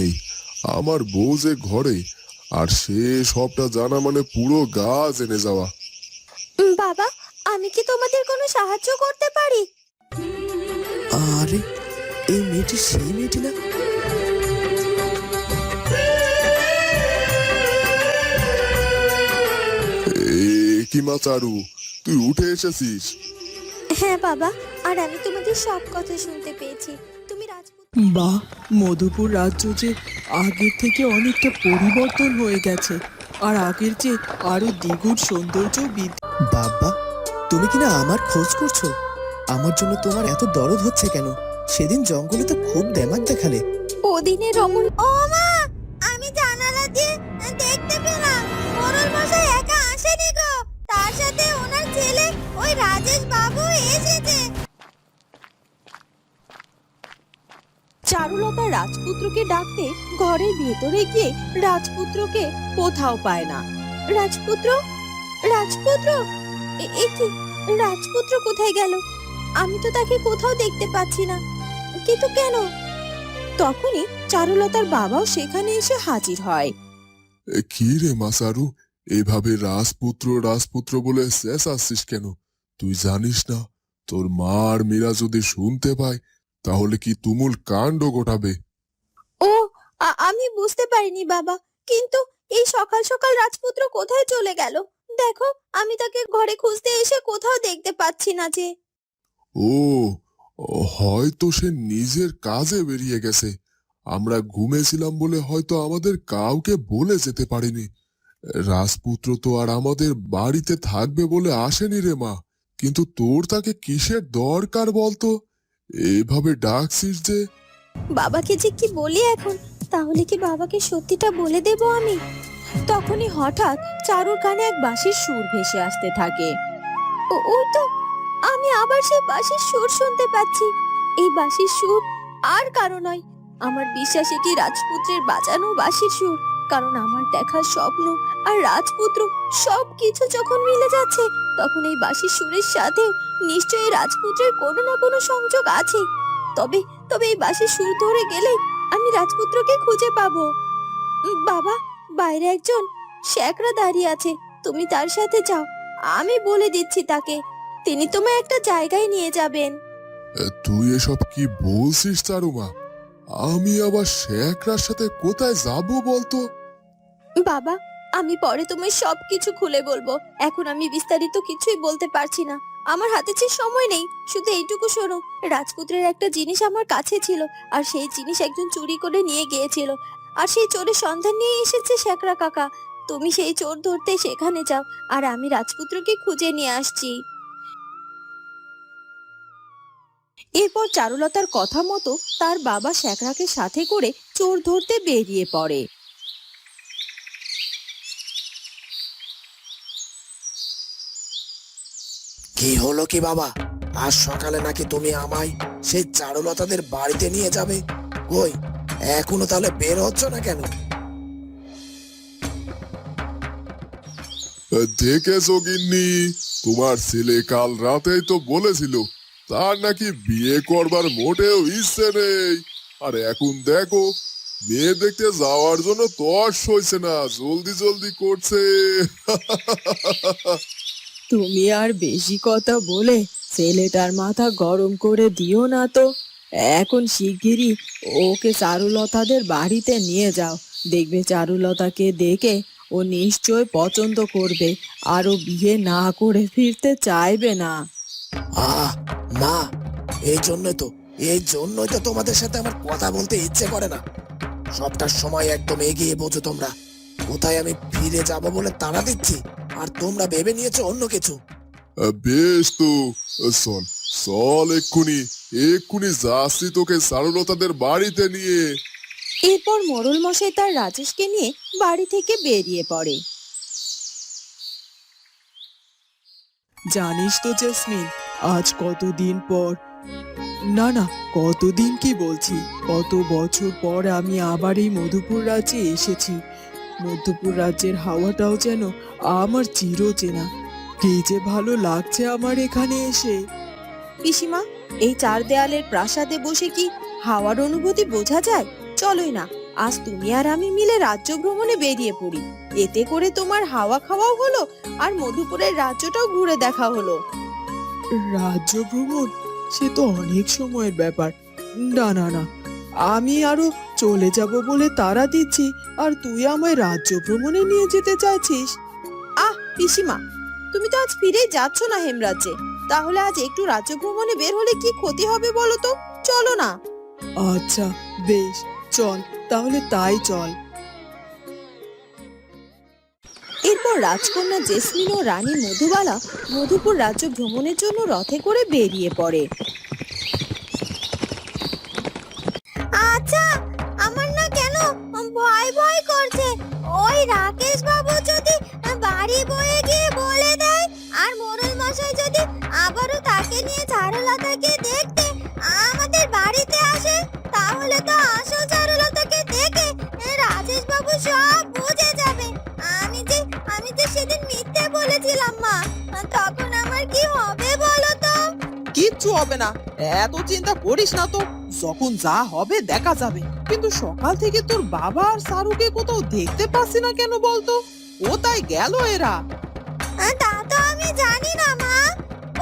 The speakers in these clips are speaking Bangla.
নেই। আমার বউ যে ঘরে আর সে সবটা জানা মানে পুরো গা জেনে যাওয়া। বাবা আমি কি তোমাদের কোনো সাহায্য করতে পারি? আরে এই মেয়েটি সেই মেয়েটি না? এ কি মা চারু তুই উঠে এসেছিস? হ্যাঁ বাবা আর আমি তোমাদের সব কথা শুনতে পেয়েছি। তুমি রাজপুত বা মধুপুর রাজ্য যে আগের থেকে অনেকটা পরিবর্তন হয়ে গেছে আর আগের যে আরও দ্বিগুণ সৌন্দর্য বৃদ্ধি বাবা তুমি কিনা আমার খোঁজ করছ? আমার জন্য তোমার এত দরদ হচ্ছে কেন? সেদিন জঙ্গলে তো খুব দেমাক দেখালে। ওদিনে রমন ও মা আমি জানালা দিয়ে দেখতে পেলাম মোরল মশাই একা আসেনি গো। তার সাথে ওনার ছেলে ওই রাজেশ বাবু এসেছে। চারুলতা রাজপুত্রকে ডাকতে ঘরের ভেতরে গিয়ে রাজপুত্রকে কোথাও পায় না। রাজপুত্র? রাজপুত্র? এ রাজপুত্র কোথায় গেল? আমি তো তাকে কোথাও দেখতে পাচ্ছি না। কিন্তু কেন? তখনই চারুলতার বাবাও সেখানে এসে হাজির হয়। কি রে মা চারু এভাবে রাজপুত্র রাজপুত্র বলে শেষ আসছিস কেন? তুই জানিস না, তোর মা আর মীরা যদি শুনতে পায় তাহলে কি তুমুল কাণ্ড ঘটাবে? ও আমি বুঝতে পারিনি বাবা। কিন্তু এই সকাল সকাল রাজপুত্র কোথায় চলে গেল? দেখো আমি তাকে ঘরে খুঁজতে এসে কোথাও দেখতে পাচ্ছি না যে। ও হয়তো সে নিজের কাজে বেরিয়ে গেছে। আমরা ঘুমেছিলাম বলে হয়তো আমাদের কাউকে বলে যেতে পারিনি। রাজপুত্র তো আর আমাদের বাড়িতে থাকবে বলে আসেনি রে মা। কিন্তু তোর তাকে কিসের দরকার বলতো? এভাবে ডাকছিস যে? বাবাকে যে কি বলি এখন? তাহলে কি বাবাকে সত্যিটা বলে দেব আমি? তখনই হঠাৎ চারুর কানে এক বাঁশির সুর ভেসে আসতে থাকে। ও- ওই তো, আমি আবার সেই বাঁশির সুর শুনতে পাচ্ছি। এই বাঁশির সুর আর কারও নয়, আমার বিশ্বাস এটি রাজপুত্রের বাজানো বাঁশির সুর। কারণ আমার দেখা স্বপ্ন আর রাজপুত্র সব কিছু যখন মিলে যাচ্ছে তখন এই বাঁশির সুরের সাথেও নিশ্চয়ই রাজপুত্রের কোনো না কোনো সংযোগ আছে। তবে তবে এই বাসে সুর ধরে গেলে আমি রাজপুত্রকে খুঁজে পাবো। বাবা বাইরে একজন শ্যাকরা দাঁড়িয়ে আছে। তুমি তার সাথে যাও। আমি বলে দিচ্ছি তাকে। তিনি তোমায় একটা জায়গায় নিয়ে যাবেন। তুই এসব কি বলছিস চারুমা আমি আবার শেখরার সাথে কোথায় যাব বলতো? বাবা আমি পরে তোমায় সব কিছু খুলে বলব। এখন আমি বিস্তারিত কিছুই বলতে পারছি না। আমার হাতে যে সময় নেই, শুধু এইটুকু শোনো রাজপুত্রের একটা জিনিস আমার কাছে ছিল, আর সেই জিনিস একজন চুরি করে নিয়ে গিয়েছিল। আর সেই চোরের সন্ধান নিয়ে এসেছে শেখরা কাকা। তুমি সেই চোর ধরতে সেখানে যাও, আর আমি রাজপুত্রকে খুঁজে নিয়ে আসছি। এরপর চারুলতার কথা মতো তার বাবা শেখরাকে সাথে করে চোর ধরতে বেরিয়ে পড়ে। কি হলো কি বাবা? আজ সকালে নাকি তুমি আমায় সেই চারুলতাদের বাড়িতে নিয়ে যাবে? কই এখনও তাহলে বের হচ্ছ না কেন? দেখেছ গিন্নি? তোমার ছেলে কাল রাতেই তো বলেছিল, তার নাকি বিয়ে করবার মোটেও ইচ্ছে নেই। আর এখন দেখো, মেয়ে দেখতে যাওয়ার জন্য তর্স হয়েছে না, জলদি জলদি করছে। তুমি আর বেশি কথা বলে ছেলেটার মাথা গরম করে দিও না তো। এখন শিগগিরই ওকে চারুলতাদের বাড়িতে নিয়ে যাও। দেখবে চারুলতাকে দেখে ও নিশ্চয় পছন্দ করবে, আর ও বিয়ে না করে ফিরতে চাইবে না। আহ মা এই জন্যই তো এই জন্যই তো তোমাদের সাথে আমার কথা বলতে ইচ্ছে করে না। সবটার সময় একদম এগিয়ে বোঝো তোমরা। কোথায় আমি ফিরে যাব বলে তাড়া দিচ্ছি? আর তোমরা ভেবে নিয়েছো অন্য কিছু? বেশ তো। এ, চল এক্ষুনি এক্ষুনি যাচ্ছি তোকে চারুলতাদের বাড়িতে নিয়ে। এরপর মোরল মশাই তার রাজেশকে নিয়ে বাড়ি থেকে বেরিয়ে পড়ে। জানিস তো জেসমিন আজ কতদিন পর? না না কতদিন কি বলছি? কত বছর পর আমি আবার এই মধুপুর রাজ্যে এসেছি। মধ্যপুর রাজ্যের হাওয়াটাও যেন আমার চিরচেনা। কি যে ভালো লাগছে আমার এখানে এসে। পিসিমা এই চার দেয়ালের প্রাসাদে বসে কি হাওয়ার অনুভূতি বোঝা যায়? চলোই না আজ তুমি আর আমি মিলে রাজ্য ভ্রমণে বেরিয়ে পড়ি। এতে করে তোমার হাওয়া খাওয়াও হলো আর মধুপুরের রাজ্যটাও ঘুরে দেখা হলো। রাজ্য ভ্রমণ? সে তো অনেক সময়ের ব্যাপার। না না না আমি আরও চলে যাব বলে তারা দিচ্ছি আর তুই আমায় রাজ্য ভ্রমণে নিয়ে যেতে চাইছিস। আহ পিসিমা তুমি তো আজ ফিরেই যাচ্ছ না হেমরাজ্যে। তাহলে আজ একটু রাজ্য ভ্রমণে বের হলে কি ক্ষতি হবে বলো তো? চলো না। আচ্ছা বেশ চল তাহলে তাই চল। এরপর রাজকন্যা জেসমিন ও রানী মধুবালা মধুপুর রাজ্য ভ্রমণের জন্য রথে করে বেরিয়ে পড়ে। ভয় ভয় করছে। ওই রাকেশ বাবু যদি বাড়ি বয়ে গিয়ে বলে দেয়, আর মোরল মশাই যদি আবারও তাকে নিয়ে চারুলতাকে দেখতে আমাদের বাড়িতে আসে, তাহলে তো আসল চারুলতাকে দেখে রাজেশ বাবু সব বুঝে যাবে। আমি যে আমি যে সেদিন মিথ্যে বলেছিলাম, মা। তখন আমার কি হবে বলো তো? কিচ্ছু হবে না। এত চিন্তা করিস না তো। যখন যা হবে দেখা যাবে। কিন্তু সকাল থেকে তোর বাবা আর সারুকে কোথাও দেখতে পাচ্ছি না কেন বলতো? কোথায় গেল এরা? তা তো আমি জানি না মা।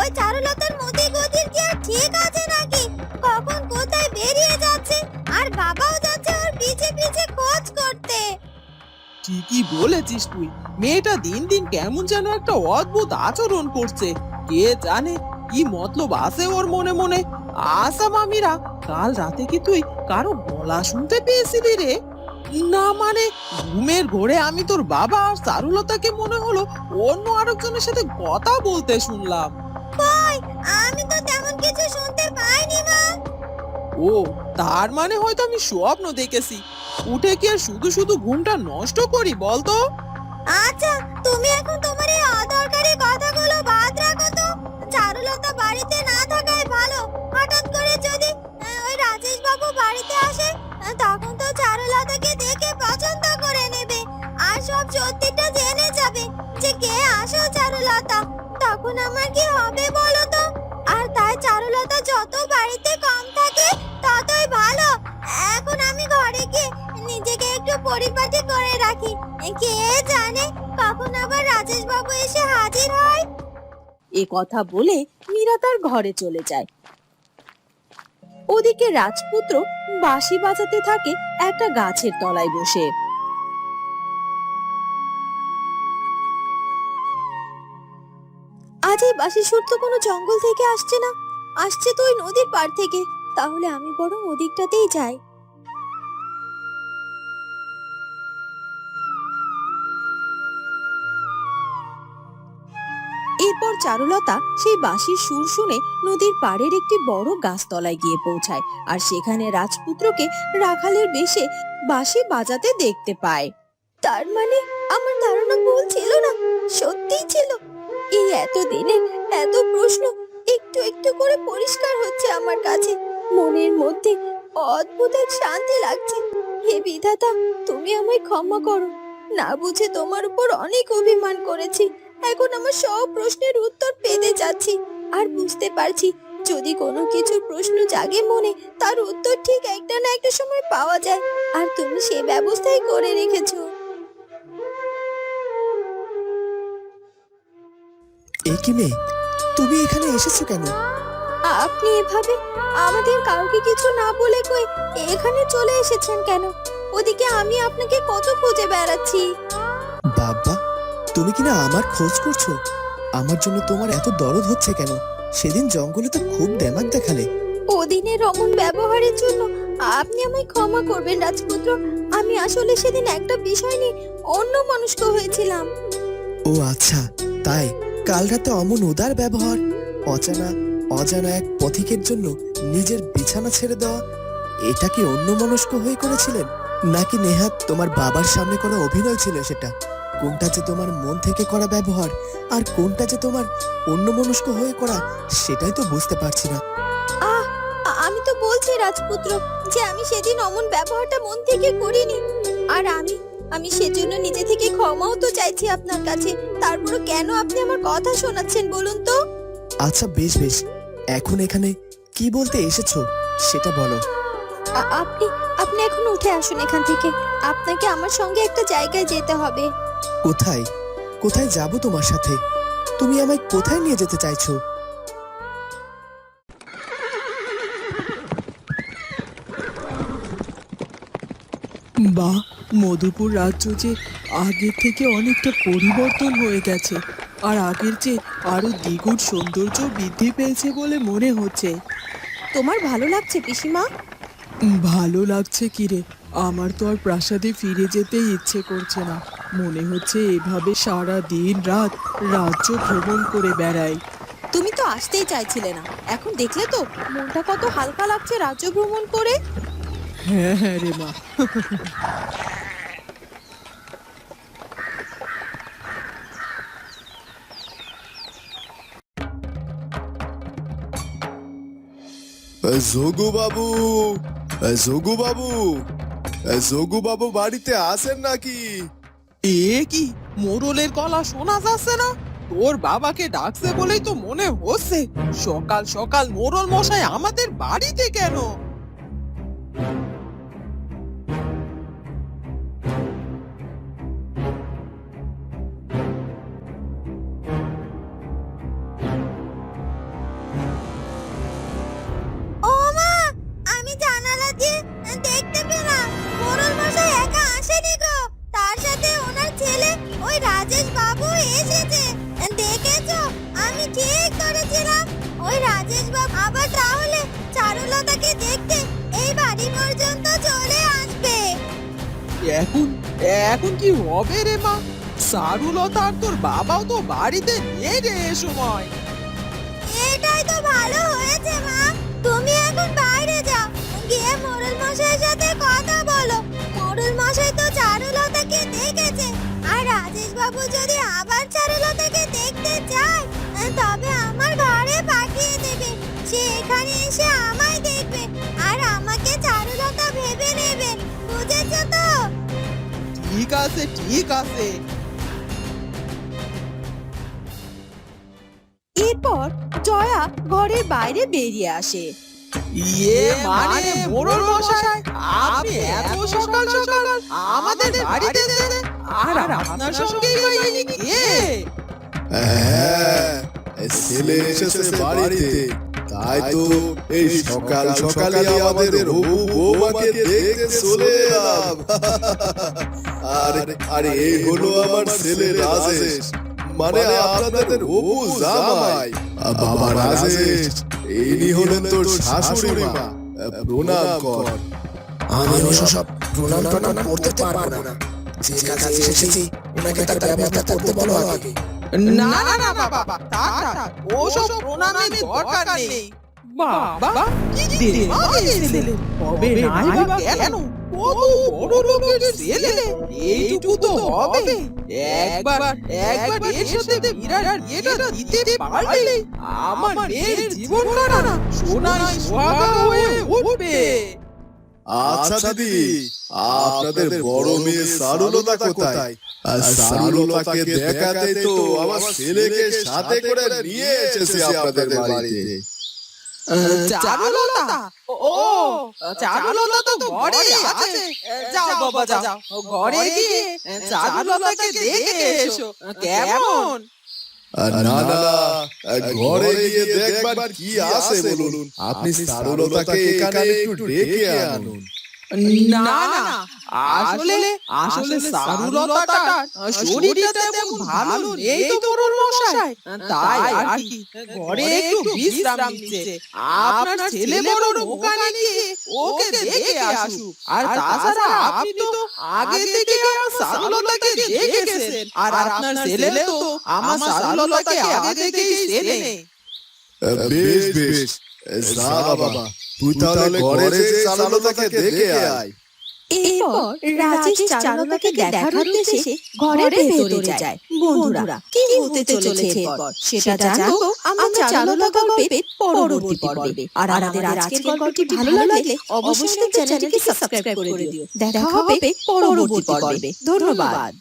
ওই চারুলতার মতি গতির কি আর ঠিক আছে নাকি? কখন কোথায় বেরিয়ে যাচ্ছে? আর বাবাও যাচ্ছে ওর পিছে পিছে খোঁজ করতে। ঠিকই বলেছিস তুই। মেয়েটা দিন দিন কেমন যেন একটা অদ্ভুত আচরণ করছে। কে জানে কি মতলব আছে ওর মনে মনে? আশা মামিরা কাল রাতে কি তুই কারও গলা শুনতে পেয়েছিলি রে? না মানে ঘুমের ঘোরে আমি তোর বাবা আর চারুলতাকে মনে হলো অন্য আরেকজনের সাথে কথা বলতে শুনলাম। কই আমি তো তেমন কিছু শুনতে পাইনি মা। ও তার মানে হয়তো আমি স্বপ্ন দেখেছি। উঠে কি আর শুধু শুধু ঘুমটা নষ্ট করি বলতো? আচ্ছা তুমি এখন তোমার এই অদরকারি কথাগুলো বাদ রাখো তো। চারুলতা তখন আমার কি হবে বলো তো? আর তাই চারুলতা যত বাড়িতে কম থাকে, ততই ভালো। এখন আমি ঘরে গিয়ে নিজেকে একটু পরিপাটি করে রাখি। কে জানে কখন আবার রাজেশ বাবু এসে হাজির হয়? এ কথা বলে মীরা তার ঘরে চলে যায়। ওদিকে রাজপুত্র বাঁশি বাজাতে থাকে একটা গাছের তলায় বসে। আজ এই সুর তো কোনো জঙ্গল থেকে আসছে না। আসছে তো ওই নদীর পার থেকে। তাহলে আমি বরং ওদিকটাতেই যাই। এরপর চারুলতা সেই বাঁশির সুর শুনে নদীর পাড়ের একটি বড় গাছতলায় গিয়ে পৌঁছায় আর সেখানে রাজপুত্রকে রাখালের বেশে বাঁশি বাজাতে দেখতে পায়। তার মানে আমার এই এত প্রশ্ন একটু একটু করে পরিষ্কার হচ্ছে আমার কাছে। মনের মধ্যে অদ্ভুত এক শান্তি লাগছে। হে বিধাতা, তুমি আমায় ক্ষমা করো। না বুঝে তোমার উপর অনেক অভিমান করেছি। এখন আমার সব প্রশ্নের উত্তর পেতে যাচ্ছি আর বুঝতে পারছি, যদি কোনো কিছুর প্রশ্ন জাগে মনে, তার উত্তর ঠিক একটা না একটা সময় পাওয়া যায়। আর তুমি সে ব্যবস্থাই করে রেখেছো। এ কি মেয়ে? তুমি এখানে এসেছ কেন? আপনি এভাবে আমাদের কাউকে কিছু না বলে কই এখানে চলে এসেছেন কেন? ওদিকে আমি আপনাকে কত খুঁজে বেড়াচ্ছি। বাবা তুমি কিনা আমার খোঁজ করছ? আমার জন্য তোমার এত দরদ হচ্ছে কেন? সেদিন জঙ্গলে তো খুব দেমাক দেখালে। ওদিনের অমন ব্যবহারের জন্য আপনি আমায় ক্ষমা করবেন রাজপুত্র। আমি আসলে সেদিন একটা বিষয় নিয়ে অন্য মনস্ক হয়েছিলাম। ও আচ্ছা তাই। কাল রাতে অমন উদার ব্যবহার, অজানা অজানা এক পথিকের জন্য নিজের বিছানা ছেড়ে দেওয়া, এটা কি অন্য মনস্ক হয়ে করেছিলেন? নাকি নেহাত তোমার বাবার সামনে করা অভিনয় ছিল সেটা? কোনটা যে তোমার মন থেকে করা ব্যবহার, আর কোনটা যে তোমার অন্য মনস্ক হয়ে করা, সেটাই তো বুঝতে পারছি না। আহ, আমি তো বলছি রাজপুত্র, যে আমি সেদিন অমন ব্যবহারটা মন থেকে করিনি। আর আমি আমি সেজন্য নিজে থেকে ক্ষমাও তো চাইছি আপনার কাছে। তারপরও কেন আপনি আমার কথা শোনাচ্ছেন বলুন তো? আচ্ছা বেশ বেশ। এখন এখানে কি বলতে এসেছ সেটা বলো। আ- আপনি আপনি এখন উঠে আসুন এখান থেকে। আপনাকে আমার সঙ্গে একটা জায়গায় যেতে হবে। কোথায়? কোথায় যাব তোমার সাথে? তুমি আমায় কোথায় নিয়ে যেতে চাইছো? বাহ মধুপুর রাজ্য যে আগের থেকে অনেকটা পরিবর্তন হয়ে গেছে আর আগের চেয়ে আরও দ্বিগুণ সৌন্দর্য বৃদ্ধি পেয়েছে বলে মনে হচ্ছে। তোমার ভালো লাগছে পিসিমা? ভালো লাগছে কিরে আমার তো আর প্রাসাদে ফিরে যেতে ইচ্ছে করছে না। মনে হচ্ছে এভাবে সারা দিন রাত রাজ্য ভ্রমণ করে বেড়াই। তুমি তো আসতেই চাইছিলে না। এখন দেখলে তো মনটা কত হালকা লাগছে রাজ্য ভ্রমণ করে। হ্যাঁ রে মা যোগু বাবু যোগু বাবু যোগু বাবু বাড়িতে আসেন নাকি? এ কি? মোরলের গলা শোনা যাচ্ছে না? তোর বাবাকে ডাকছে বলেই তো মনে হচ্ছে। সকাল সকাল মোরল মশাই আমাদের বাড়িতে কেন? ওই রাজেশ বাবু এসেছে। দেখেছ? আমি ঠিক ধরেছিলাম ওই রাজেশ বাবু আবার তাহলে চারুলতাকে দেখতে এই বাড়ি পর্যন্ত চলে আসবে। এখন এখন কি হবে রে মা? সারুলতা আর তোর বাবাও তো বাড়িতে নেই রে সময়। এটাই তো ভালো হয়েছে মা। তুমি এখন বাইরে যাও। গিয়ে মোরল মশাইয়ের সাথে কথা বলো। মোরল মশাই তো চারুলতাকে আছে ঠিক আছে। এরপর জয়া ঘরের বাইরে বেরিয়ে আসে। ইয়ে মানে মোরল মশাই আপনি এত সকাল সকাল আমাদের বাড়িতে এসেছেন? আর আপনার সঙ্গে কে? হ্যাঁ ছেলে এসেছে বাড়িতে। তাই তো, এই সকাল সকালে আমাদের হবু বৌমাকে দেখতে চলে এলাম। আর আর এই হলো আমার ছেলে রাজেশ। মানে আপনাদের হবু জামাই। বাবা রাজেশ, ইনি হলেন তোর শাশুড়ি মা। প্রণাম কর। আমি ওসব প্রণাম করতে পারব না। যে কাছে এসেছি, ওনাকে তার করতে বলো আগে। না না না বাবা থাক থাক ওসব প্রণামের দরকার নেই। বাবা কি নাই বা কেন? কত বড় লোকের ছেলে? এইটুকু তো হবে। একবার একবার এর সাথে বিরাট বিয়েটা দিতে পারলে আমার মেয়ের জীবনটা না সোনায় সোহাগা হয়ে উঠবে। আচ্ছা দিদি আপনাদের বড় মেয়ে সারুলতা কোথায়? সারুলতাকে দেখাতে তো আমার ছেলেকে সাথে করে নিয়ে এসেছে আপনাদের বাড়িতে। চারুলতা ও চারুলতা তো ঘরে আছে। যাও বাবা যাও। ঘরে গিয়ে চারুলতাকে দেখে এসো। কেমন? না না ঘরে গিয়ে দেখবার কি আছে বলুন। আপনি সারুলতাকে এখানে একটু ডেকে আনুন। না না। আসলে আসলে সারুলতাটার শরীরটা তেমন ভালো নেই তো বড় মশাই। তাই আর কি। ঘরে একটু বিশ্রাম নিচ্ছে। আপনার ছেলে বড় দোকানে গিয়ে ওকে দেখে আসুক। আর তাছাড়া আপনি তো আগে থেকে আমার সারুলতাকে দেখেছেন। আর আপনার ছেলে তো আমার সারুলতাকে আগে থেকেই চেনে। বেশ বেশ। যা বাবা। তুই তাহলে ঘরে যে সারুলতাকে দেখে আয়। এরপর রাজেশ চারুলতাকে দেখার উদ্দেশ্যে ঘরের ভেতরে যায়। বন্ধুরা কি হতে চলেছে এরপর? সেটা জানব? আমরা চারুলতা গল্পের পরবর্তী পর্বে। আর আমাদের আজকের গল্পটি ভালো লাগলে অবশ্যই চ্যানেলটিকে সাবস্ক্রাইব করে দিও। দেখা হবে পরবর্তী পর্বে। ধন্যবাদ।